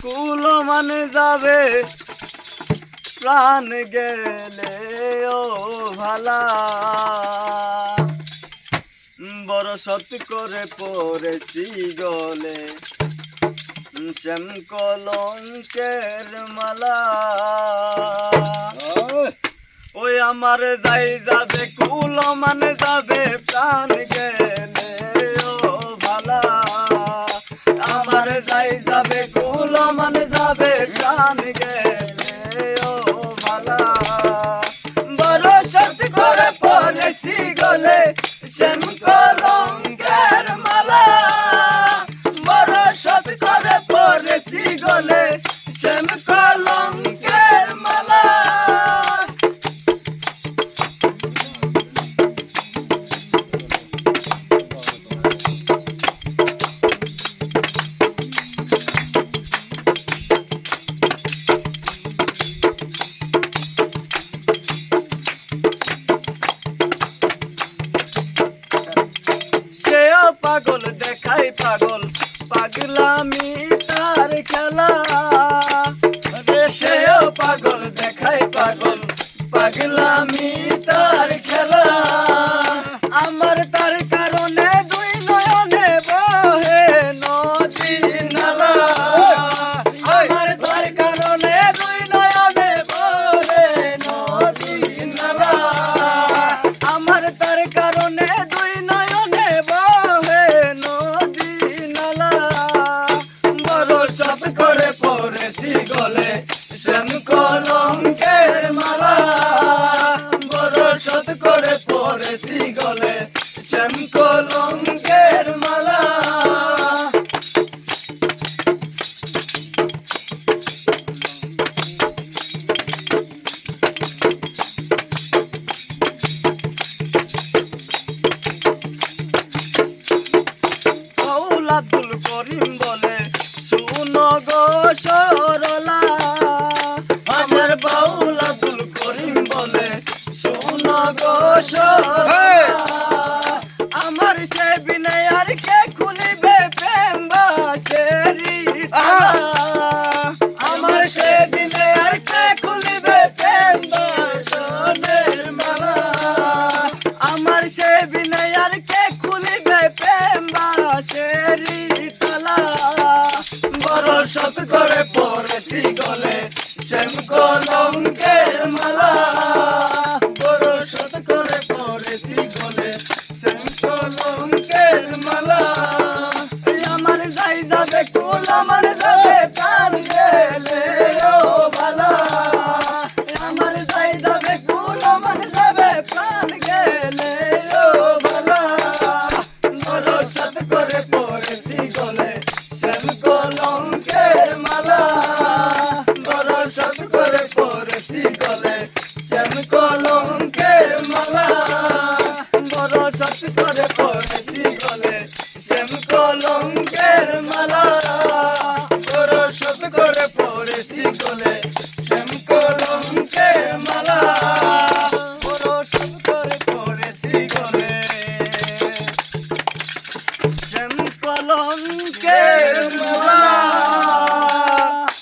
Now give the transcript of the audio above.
কুল মানে যাবে? প্রাণ গেলে ও ভালা। বড় সত করে পড়েছি গলে শ্যাম কলঙ্কের মালা। ওই। আমার যাই যাবে কুল মানে যাবে প্রাণ গেলে ও ভালা। আমার যাই যাবে কুল মানে যাবে প্রাণ গেলে ও। পাগল দেখাই পাগল পাগলামি তার খেলা। গলে শ্যাম কলঙ্কের মালা, বড় সত করে পড়েছি গলে। শ্যাম কলঙ্কের মালা। আব্দুল করিম বলে, শুনো গো সরলা আমার সে বিনয় আর কে খুলিবে প্রেম বাসেরি আমার সে দিনে আর কে খুলিবে প্রেম বাসনের মালা? আমার সে বিনয় আর কে খুলিবে প্রেম বাসেরি তালা? বড় সত করে পড়েছি গলে শ্যাম কলঙ্কের